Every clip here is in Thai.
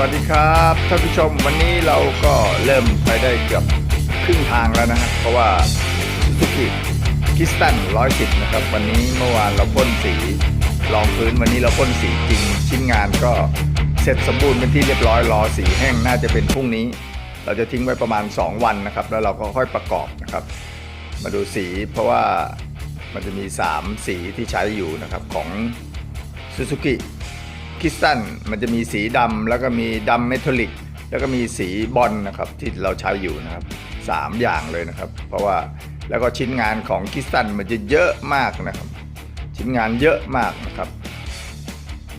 วัสดีครับท่านผู้ชมวันนี้เราก็เริ่มไปได้เกือบครึ่งทางแล้วนะครับ เพราะว่าสุกิคิสตัน110 นะครับ วันนี้เมื่อวานเราพ่นสีรองพื้นวันนี้เราพ่นสีจริง ชิ้นงานก็เสร็จสมบูรณ์เป็นที่เรียบร้อยรอสีแห้งน่าจะเป็นพรุ่งนี้ เราจะทิ้งไว้ประมาณ 2 วันนะครับ แล้วเราก็ค่อยประกอบนะครับ มาดูสีเพราะว่ามันจะมี 3 สีที่ใช้อยู่นะครับของ Suzuki คิสตันมันจะมีสีดำแล้วก็มีดำเมทัลลิกแล้วก็มีสีบอลนะครับที่เราใช้อยู่นะครับสามอย่างเลยนะครับ เพราะว่าแล้วก็ชิ้นงานของคิสตันมันจะเยอะมากนะครับ ชิ้นงานเยอะมากนะครับ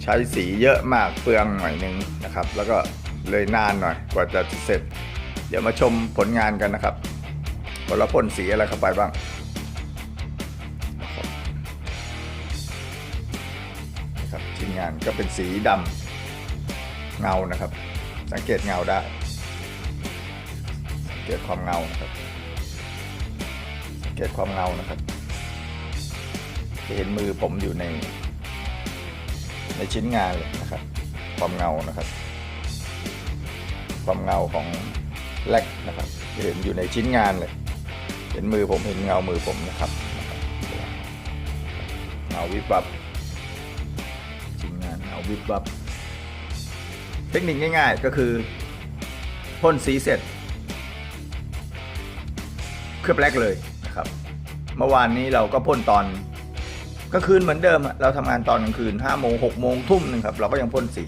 ใช้สีเยอะมากเปลืองหน่อยนึงนะครับ แล้วก็เลยนานหน่อยกว่าจะเสร็จ เดี๋ยวมาชมผลงานกันนะครับว่าเราพ่นสีอะไรเข้าไปบ้าง งานก็เป็นสีดำเงานะครับ สังเกตเงาได้ สังเกตความเงานะครับ สังเกตความเงานะครับ จะเห็นมือผมอยู่ใน ในชิ้นงานเลยนะครับ ความเงานะครับ ความเงาของแลกนะครับจะเห็นอยู่ในชิ้นงานเลย เห็นมือผมเห็นเงามือผมนะครับ เงาวิบวับ วิบวับเทคนิคง่ายๆก็คือพ่นสีเสร็จ เคลือบแรกเลยนะครับ เมื่อวานนี้เราก็พ่นตอนกลางคืนเหมือนเดิม เราทำงานตอนกลางคืน5โมง6โมงทุ่มหนึ่งครับ เราก็ยังพ่นสี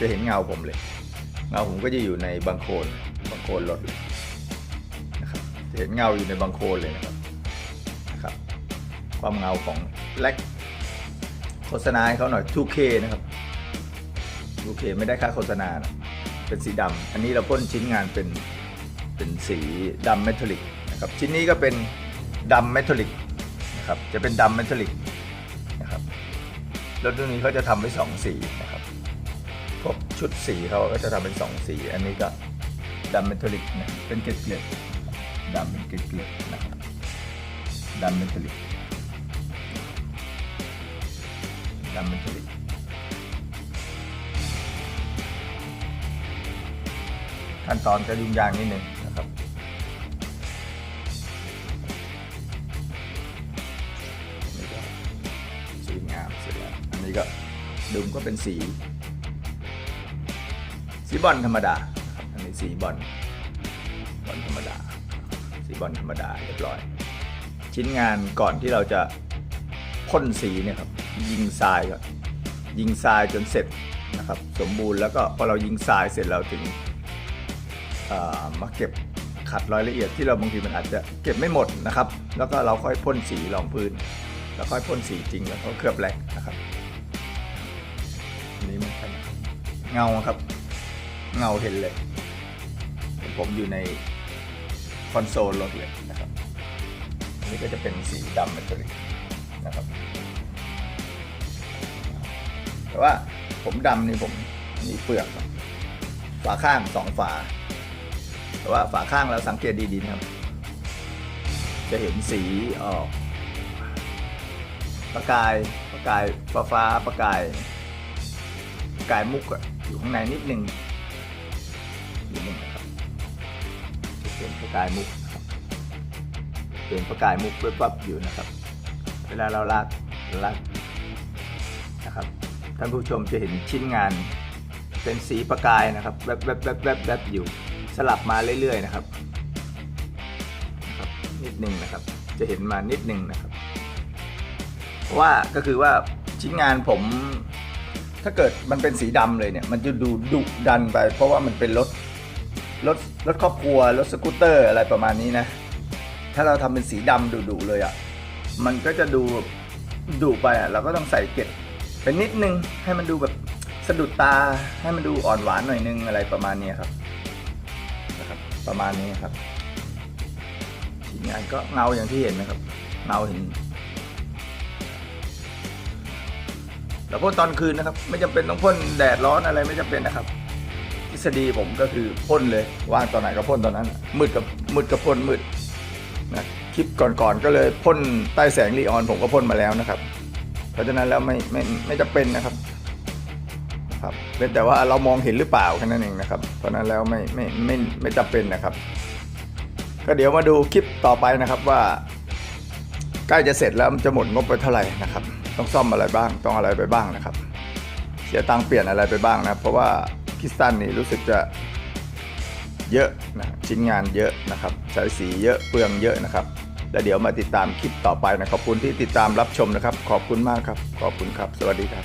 จะเห็นเงาผมเลย เงาผมก็จะอยู่ในบังโคลนบังโคลนรถนะครับจะเห็นเงาอยู่ในบังโคลนเลยนะครับนะครับ ความเงาของแลก โฆษณาให้เขาหน่อย 2K นะครับ 2K ไม่ได้ค่าโฆษณานะเป็นสีดำอันนี้เราพ่นชิ้นงานเป็นเป็นสีดำเมทัลลิกนะครับชิ้นนี้ก็เป็นดำเมทัลลิกนะครับจะเป็นดำเมทัลลิกนะครับรถรุ่นนี้เขาจะทำไว้สองสีนะครับพวกชุดสีเขาก็จะทำเป็นสองสี อันนี้ก็ดำเมทัลลิกนะเป็นเกล็ดๆดำเป็นเกล็ดๆนะครับดำเมทัลลิก ดำเมทัลลิกขั้นตอนก็ยุ่งยากนิดนึงนะครับ นี่ก็สีงามเสร็จแล้วอันนี้ก็ดุมก็เป็นสี สีบอลธรรมดานะครับอันนี้สีบอลบอลธรรมดา สีบอลธรรมดาเรียบร้อย ชิ้นงานก่อนที่เราจะพ่นสีเนี่ยครับ ยิงทรายก่อนยิงทรายจนเสร็จนะครับสมบูรณ์แล้วก็พอเรายิงทรายเสร็จเราถึงมาเก็บขัดรายละเอียดที่เราบางทีมันอาจจะเก็บไม่หมดนะครับ แล้วก็เราค่อยพ่นสีรองพื้น แล้วค่อยพ่นสีจริงแล้วก็เคลือบแลกนะครับนี้มันเป็นเงาครับ เงาเห็นเลยผมอยู่ในคอนโซลรถเลยนะครับนนี้ก็จะเป็นสีดำมทัลลิก ว่าผมดำนี่ผมมีเปลือก ฝาข้างสองฝา แต่ว่าฝาข้างเราสังเกตดีๆครับ จะเห็นสีออก ประกายประกายฟ้าฟ้าประกายประกายมุกอยู่ข้างในนิดนึงนิดนึงนะครับจะเป็นประกายมุกเป็นประกายมุกเว็บๆอยู่นะครับ เวลาเราลากลากนะครับ ท่านผู้ชมจะเห็นชิ้นงานเป็นสีประกายนะครับแวบแวบแวบแวบแวบอยู่สลับมาเรื่อยๆนะครับนิดนึงนะครับ จะเห็นมานิดนึงนะครับว่าก็คือว่าชิ้นงานผมถ้าเกิดมันเป็นสีดำเลยเนี่ย มันจะดูดุดันไป เพราะว่ามันเป็นรถรถรถครอบครัวรถสกูตเตอร์อะไรประมาณนี้นะ ถ้าเราทำเป็นสีดำดุๆเลยอะ่ะมันก็จะดูดุไปอะเราก็ต้องใส่เกล็ด เป็นนิดนึงให้มันดูแบบสะดุดตาให้มันดูอ่อนหวานหน่อยนึงอะไรประมาณนี้ครับนะครับ ประมาณนี้ครับทีงานก็เงาอย่างที่เห็นนะครับเงาเห็นแล้วพ่นตอนคืนนะครับ ไม่จำเป็นต้องพ่นแดดร้อนอะไรไม่จำเป็นนะครับ ทฤษฎีผมก็คือพ่นเลยว่างตอนไหนก็พ่นตอนนั้น มืดกับมืดกับพ่นมืดนะคลิปก่อนๆก็เลยพ่นใต้แสงลีออนผมก็พ่นมาแล้วนะครับ ราะฉะนั้นแล้วไม่ไม่ไม่จะเป็นนะครับครับเป็นแต่ว่าเรามองเห็นหรือเปล่าแค่นั้นเองนะครับ เพราะนั้นแล้วไม่ไม่ไม่ไม่จำเป็นนะครับ ก็เดี๋ยวมาดูคลิปต่อไปนะครับว่าใกล้จะเสร็จแล้วมันจะหมดงบไปเท่าไหร่นะครับ ต้องซ่อมอะไรบ้างต้องอะไรไปบ้างนะครับ เสียตังค์เปลี่ยนอะไรไปบ้างนะเพราะว่าคิสตันนี่รู้สึกจะเยอะนะชิ้นงานเยอะนะครับใช้สีเยอะเปลืองเยอะนะครับ แล้วเดี๋ยวมาติดตามคลิปต่อไปนะขอบคุณที่ติดตามรับชมนะครับ ขอบคุณมากครับ ขอบคุณครับ สวัสดีครับ